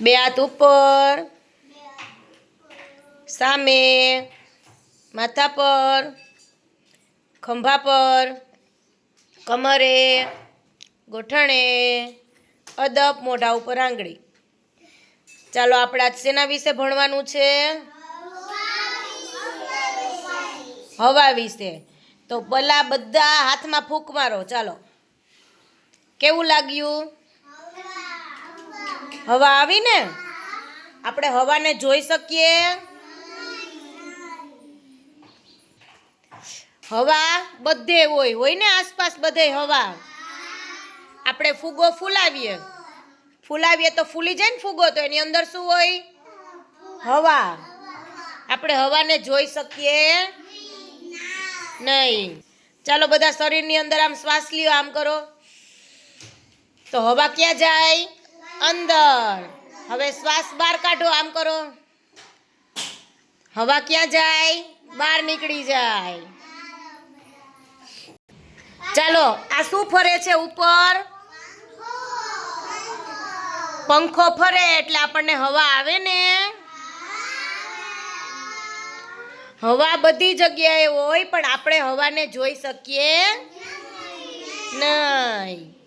બે હાથ ઉપર. સામે માથા પર. ખંભા પર. કમરે. ગોઠણે. અદબ મોઢા ઉપર આંગળી. ચાલો આપણે આજ શેના વિશે ભણવાનું છે. હવા વિશે. તો ભલા બધા હાથમાં ફૂંક મારો. ચાલો. કેવું લાગ્યું? હવા આવી ને આપણે હવાને જોઈ શકીએ? હવા બધે હોય હોય ને આસપાસ બધે હવા? આપણે ફૂગો ફૂલાવીએ. ફૂલાવીએ તો ફૂલી જાય ને ફૂગો, તો એની અંદર શું હોય? હવા. આપણે હવાને જોઈ શકીએ? નહીં. ચાલો બધા શરીરની અંદર આમ શ્વાસ લ્યો, આમ કરો. તો હવા ક્યાં જાય? અંદર. હવે શ્વાસ બહાર કાઢો, આમ કરો. હવા ક્યાં જાય? બહાર નીકળી જાય. ચાલો, આ શું ફરે છે ઉપર? પંખો ફરે એટલે આપણને હવા આવે ને? હવા બધી જગ્યાએ હોય, પણ આપણે હવાને જોઈ શકીએ નહીં.